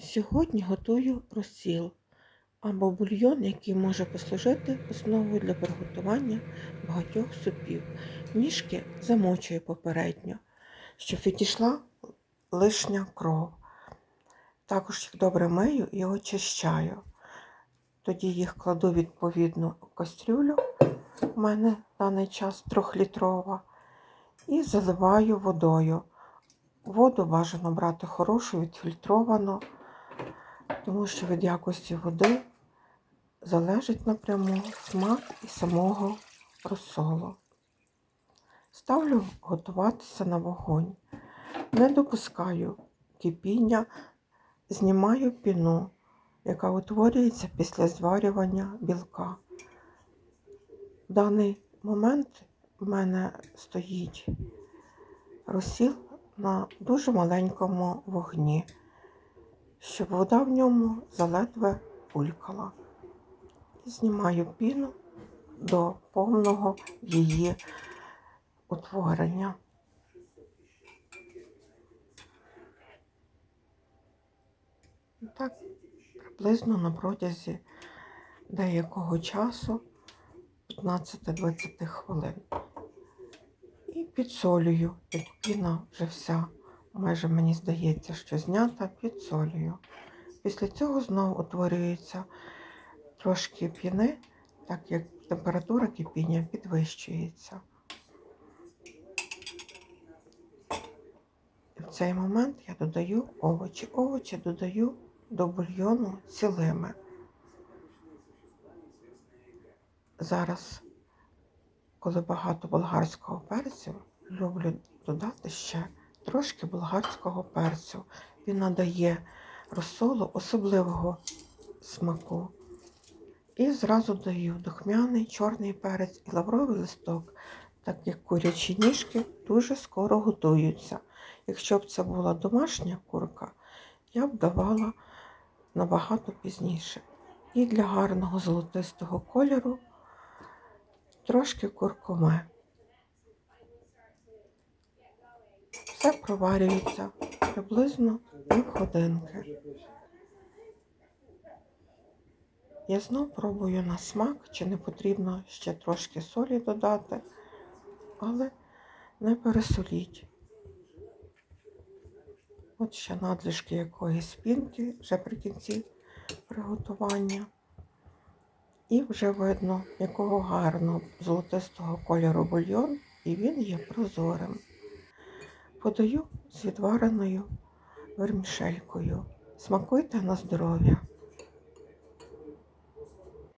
Сьогодні готую розсіл або бульйон, який може послужити основою для приготування багатьох супів. Ніжки замочую попередньо, щоб відійшла лишня кров. Також їх добре мию і очищаю. Тоді їх кладу відповідно в кастрюлю, у мене в даний час трьохлітрова, і заливаю водою. Воду бажано брати хорошу, відфільтровану, тому що від якості води залежить напряму смак і самого розсолу. Ставлю готуватися на вогонь. Не допускаю кипіння, знімаю піну, яка утворюється після зварювання білка. В даний момент в мене стоїть розсіл на дуже маленькому вогні, щоб вода в ньому заледве булькала. Знімаю піну до повного її утворення. Так, приблизно на протязі деякого часу 15-20 хвилин. І підсолюю, як піна вже вся, майже мені здається, що знята, підсолюю. Після цього знову утворюється трошки піни, так як температура кипіння підвищується. І в цей момент я додаю овочі. Овочі додаю до бульйону цілими. Зараз коли багато болгарського перцю, люблю додати ще трошки болгарського перцю. Він надає розсолу особливого смаку. І зразу даю духмяний чорний перець і лавровий листок, так як курячі ніжки дуже скоро готуються. Якщо б це була домашня курка, я б давала набагато пізніше. І для гарного золотистого кольору трошки куркуми. Все проварюється приблизно півгодинки. Я знов пробую на смак, чи не потрібно ще трошки солі додати, але не пересоліть. От ще надлишки якоїсь пінки вже при кінці приготування. І вже видно, якого гарного золотистого кольору бульйон, і він є прозорим. Подаю з відвареною вермішелькою. Смакуйте на здоров'я.